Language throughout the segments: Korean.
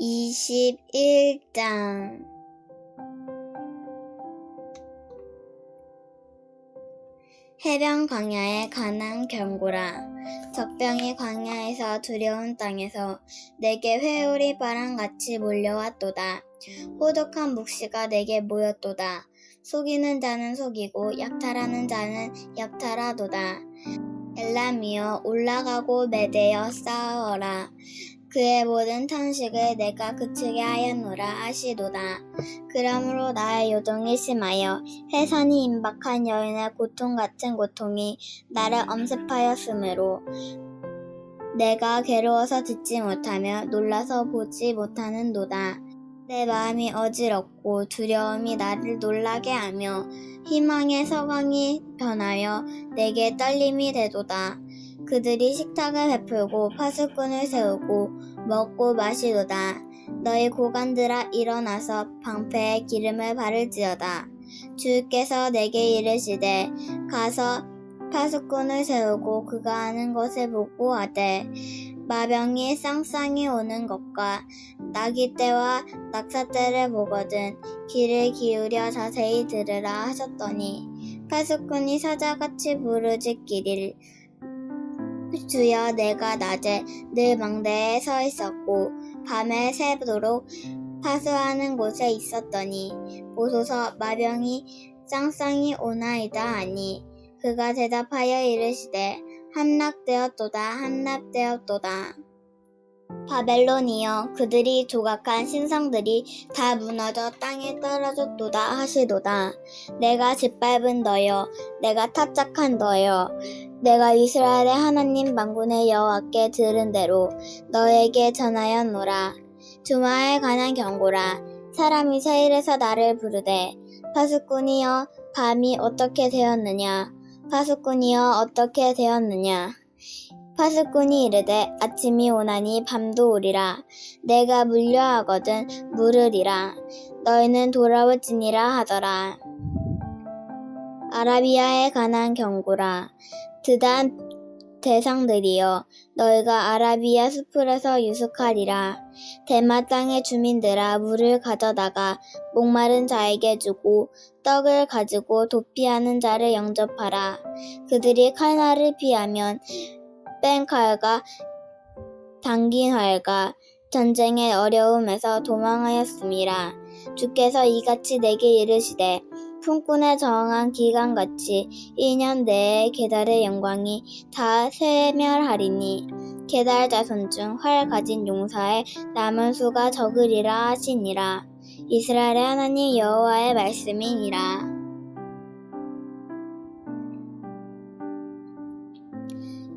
21장. 해변 광야에 관한 경고라. 적병이 광야에서 두려운 땅에서 내게 회오리 바람같이 몰려왔도다. 호독한 묵시가 내게 모였도다. 속이는 자는 속이고 약탈하는 자는 약탈하도다. 엘람이여 올라가고 매대어 싸워라 그의 모든 탄식을 내가 그치게 하였노라 하시도다. 그러므로 나의 요동이 심하여 해산이 임박한 여인의 고통 같은 고통이 나를 엄습하였으므로 내가 괴로워서 듣지 못하며 놀라서 보지 못하는 도다. 내 마음이 어지럽고 두려움이 나를 놀라게 하며 희망의 서광이 변하여 내게 떨림이 되도다. 그들이 식탁을 베풀고 파수꾼을 세우고 먹고 마시도다. 너희 고관들아 일어나서 방패에 기름을 바를지어다. 주께서 내게 이르시되 가서 파수꾼을 세우고 그가 하는 것을 보고 하되 마병이 쌍쌍이 오는 것과 나기 때와 낙사 때를 보거든 귀를 기울여 자세히 들으라 하셨더니 파수꾼이 사자같이 부르짖기를 주여 내가 낮에 늘 망대에 서 있었고 밤에 새도록 파수하는 곳에 있었더니 보소서 마병이 쌍쌍이 오나이다 하니 그가 대답하여 이르시되 함락되었도다 함락되었도다. 바벨론이여 그들이 조각한 신상들이 다 무너져 땅에 떨어졌도다 하시도다. 내가 짓밟은 너여 내가 타작한 너여 내가 이스라엘의 하나님 만군의 여호와께 들은 대로 너에게 전하였노라. 주마에 관한 경고라. 사람이 세일에서 나를 부르되 파수꾼이여 밤이 어떻게 되었느냐? 파수꾼이여 어떻게 되었느냐? 파수꾼이 이르되 아침이 오나니 밤도 오리라. 내가 물려하거든 물으리라. 너희는 돌아올지니라 하더라. 아라비아에 관한 경고라. 드단 대상들이여 너희가 아라비아 수풀에서 유숙하리라. 대마 땅의 주민들아 물을 가져다가 목마른 자에게 주고 떡을 가지고 도피하는 자를 영접하라. 그들이 칼날을 피하면 뺀 칼과 당긴 활과 전쟁의 어려움에서 도망하였음이라 주께서 이같이 내게 이르시되 품꾼에 정한 기간같이 2년 내에 계달의 영광이 다 세멸하리니 계달 자손 중 활 가진 용사의 남은 수가 적으리라 하시니라. 이스라엘의 하나님 여호와의 말씀이니라.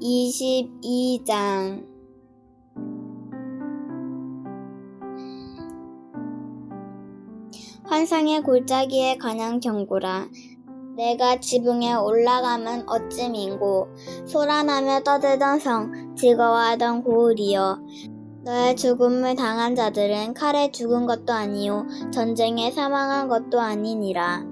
(22장) 환상의 골짜기에 관한 경고라. 내가 지붕에 올라가면 어찌민고 소란하며 떠들던 성 즐거워하던 고을이여 너의 죽음을 당한 자들은 칼에 죽은 것도 아니요 전쟁에 사망한 것도 아니니라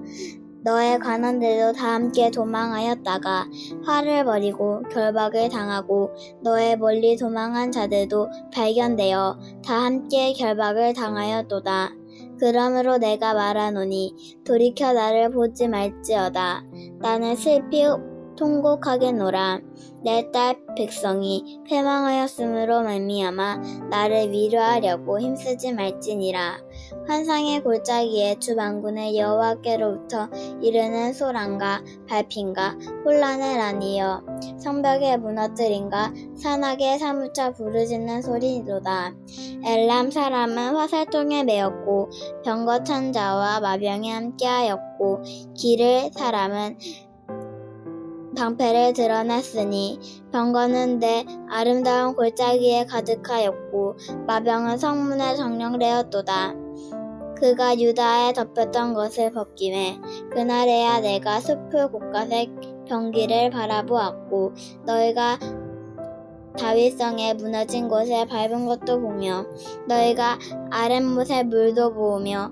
너의 관원들도 다 함께 도망하였다가 화를 버리고 결박을 당하고 너의 멀리 도망한 자들도 발견되어 다 함께 결박을 당하였도다. 그러므로 내가 말하노니 돌이켜 나를 보지 말지어다. 나는 슬피 통곡하겠노라. 내 딸 백성이 패망하였으므로 말미암아 나를 위로하려고 힘쓰지 말지니라. 환상의 골짜기에 주 만군의 여호와께로부터 이르는 소란과 발핀과 혼란을 아니여 성벽에 무너뜨린가 산악에 사무쳐 부르짖는 소리로다. 엘람 사람은 화살통에 매었고 병거 찬 자와 마병이 함께하였고 길을 사람은 방패를 드러냈으니 병거는 내 아름다운 골짜기에 가득하였고 마병은 성문에 정령되었도다. 그가 유다에 덮였던 것을 벗김에 그날에야 내가 숲을 곳간에 경기를 바라보았고 너희가 다윗성에 무너진 곳에 밟은 것도 보며 너희가 아랫못의 물도 보며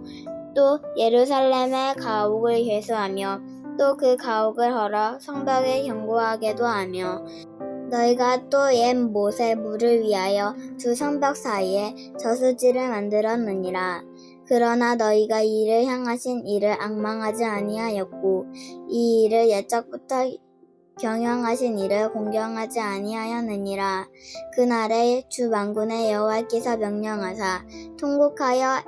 또 예루살렘의 가옥을 회수하며 또 그 가옥을 헐어 성벽을 견고하게도 하며 너희가 또옛 못에 물을 위하여 두 성벽 사이에 저수지를 만들었느니라. 그러나 너희가 이를 향하신 이를 악망하지 아니하였고 이 일을 옛적부터 경영하신 이를 공경하지 아니하였느니라. 그날에 주 만군의 여호와께서 명령하사 통곡하여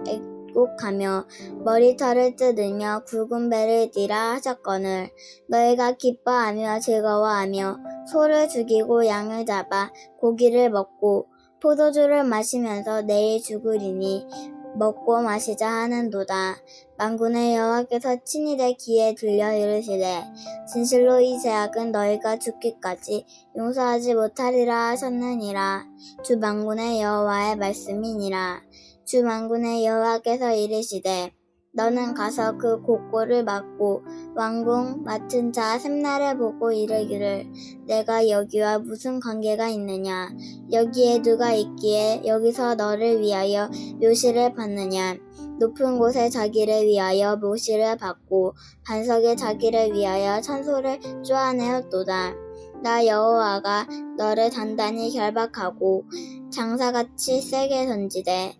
애곡하며 머리털을 뜯으며 굵은 배를 띠라 하셨거늘 너희가 기뻐하며 즐거워하며 소를 죽이고 양을 잡아 고기를 먹고 포도주를 마시면서 내일 죽으리니 먹고 마시자 하는도다. 만군의 여호와께서 친히 내 귀에 들려 이르시되 진실로 이 제약은 너희가 죽기까지 용서하지 못하리라 하셨느니라. 주 만군의 여호와의 말씀이니라. 주 만군의 여호와께서 이르시되 너는 가서 그 곡골을 막고 왕궁 맡은 자 샘나를 보고 이르기를 내가 여기와 무슨 관계가 있느냐? 여기에 누가 있기에 여기서 너를 위하여 묘시를 받느냐? 높은 곳에 자기를 위하여 묘시를 받고 반석에 자기를 위하여 찬소를 쪼아내었도다 나 여호와가 너를 단단히 결박하고 장사같이 세게 던지되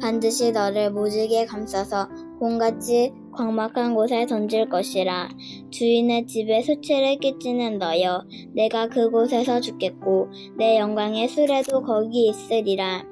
반드시 너를 모질게 감싸서 공같이 광막한 곳에 던질 것이라. 주인의 집에 수치를 끼치는 너여 내가 그곳에서 죽겠고 내 영광의 수레도 거기 있으리라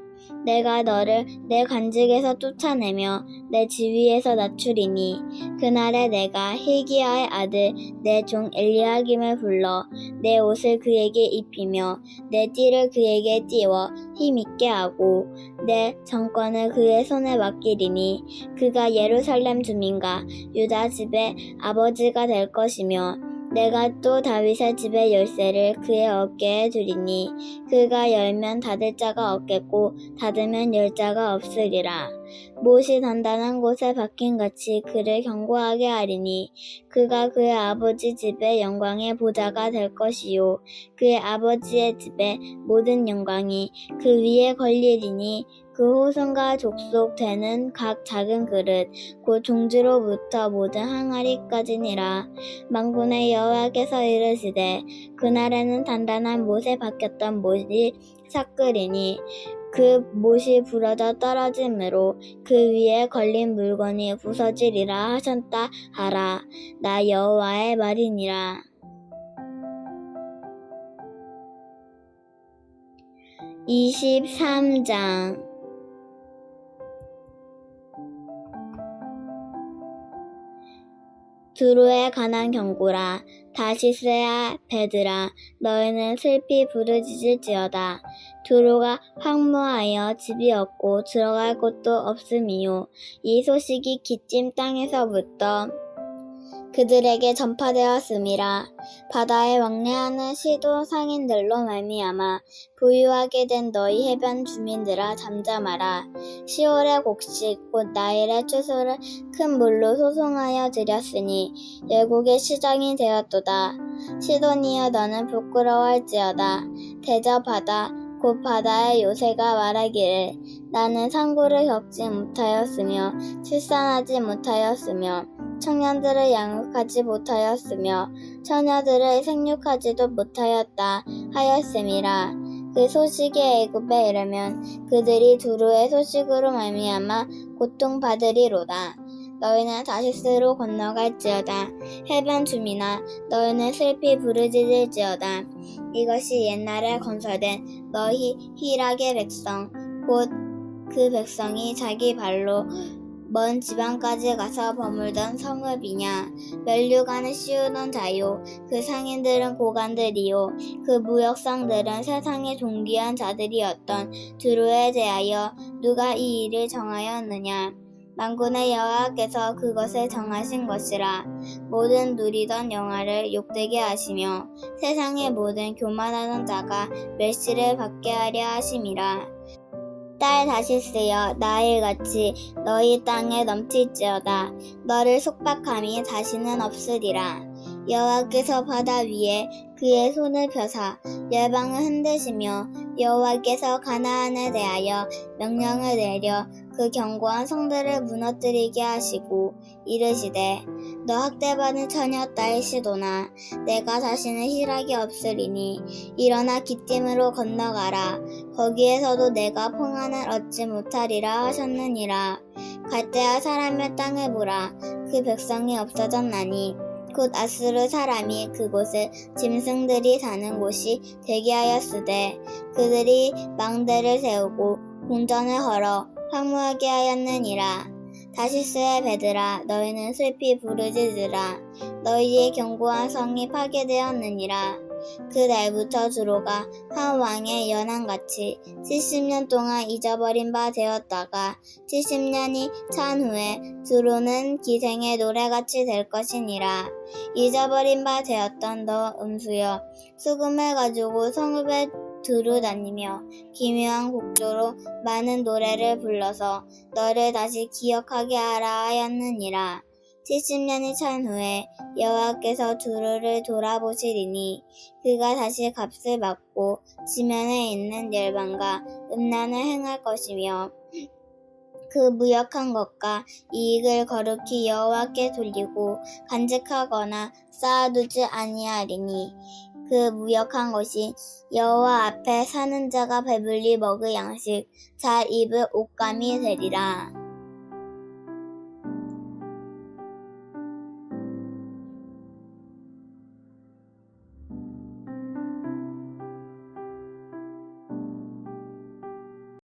내가 너를 내 관직에서 쫓아내며 내 지위에서 낮추리니 그날에 내가 hil기야의 아들 내 종 엘리야김을 불러 내 옷을 그에게 입히며 내 띠를 그에게 띄워 힘있게 하고 내 정권을 그의 손에 맡기리니 그가 예루살렘 주민과 유다 집의 아버지가 될 것이며 내가 또 다윗의 집의 열쇠를 그의 어깨에 두리니 그가 열면 닫을 자가 없겠고 닫으면 열 자가 없으리라. 못이 단단한 곳에 박힌 같이 그를 견고하게 하리니 그가 그의 아버지 집의 영광의 보좌가 될 것이요. 그의 아버지의 집의 모든 영광이 그 위에 걸리리니 그 호손과 족속 되는 각 작은 그릇 곧 종지로부터 모든 항아리까지니라. 만군의 여호와께서 이르시되 그날에는 단단한 못에 박혔던 못이 삭으리니 그 못이 부러져 떨어짐으로 그 위에 걸린 물건이 부서지리라 하셨다 하라. 나 여호와의 말이니라. 이십삼 장. 두루에 관한 경고라 다시스야 베드라. 너희는 슬피 부르짖을지어다. 두루가 황무하여 집이 없고 들어갈 곳도 없음이요. 이 소식이 기찜 땅에서부터 그들에게 전파되었음이라 바다에 왕래하는 시도 상인들로 말미암아 부유하게 된 너희 해변 주민들아 잠잠하라. 시월의 곡식 곧 나일의 추수를 큰 물로 소송하여 드렸으니 열국의 시장이 되었도다. 시도니여 너는 부끄러워할지어다. 대저바다 곧 바다의 요새가 말하기를 나는 상고를 겪지 못하였으며 출산하지 못하였으며 청년들을 양육하지 못하였으며 처녀들을 생육하지도 못하였다 하였음이라. 그 소식이 애굽에 이르면 그들이 두루의 소식으로 말미암아 고통받으리로다. 너희는 다시스로 건너갈지어다. 해변 주민아 너희는 슬피 부르짖을지어다. 이것이 옛날에 건설된 너희 히락의 백성 곧 그 백성이 자기 발로 먼 지방까지 가서 버물던 성읍이냐? 멸류관을 씌우던 자요. 그 상인들은 고관들이요. 그 무역상들은 세상의 존귀한 자들이었던 두루에 대하여 누가 이 일을 정하였느냐? 만군의 여호와께서 그것을 정하신 것이라. 모든 누리던 영화를 욕되게 하시며 세상의 모든 교만하던 자가 멸시를 받게 하려 하심이라 딸 다시 쓰여 나일같이 너희 땅에 넘칠지어다. 너를 속박함이 다시는 없으리라. 여호와께서 바다 위에 그의 손을 펴사 열방을 흔드시며 여호와께서 가나안에 대하여 명령을 내려 그 견고한 성들을 무너뜨리게 하시고 이르시되 너 학대받은 처녀 딸 시도나 내가 다시는 희락이 없으리니 일어나 기띔으로 건너가라. 거기에서도 내가 평안을 얻지 못하리라 하셨느니라. 갈대아 사람의 땅을 보라. 그 백성이 없어졌나니 곧 아수르 사람이 그곳을 짐승들이 사는 곳이 되게 하였으되 그들이 망대를 세우고 궁전을 걸어 황무하게 하였느니라 다시스의 배들아 너희는 슬피 부르짖으라. 너희의 견고한 성이 파괴되었느니라. 그 날부터 두로가 한 왕의 연한같이 70년 동안 잊어버린 바 되었다가 70년이 찬 후에 두로는 기생의 노래같이 될 것이니라. 잊어버린 바 되었던 너 음수여 수금을 가지고 성읍에 두루 다니며 기묘한 곡조로 많은 노래를 불러서 너를 다시 기억하게 하라 하였느니라. 70년이 찬 후에 여호와께서 두루를 돌아보시리니 그가 다시 값을 받고 지면에 있는 열방과 음란을 행할 것이며 그 무역한 것과 이익을 거룩히 여호와께 돌리고 간직하거나 쌓아두지 아니하리니 그 무역한 것이 여호와 앞에 사는 자가 배불리 먹을 양식 잘 입을 옷감이 되리라.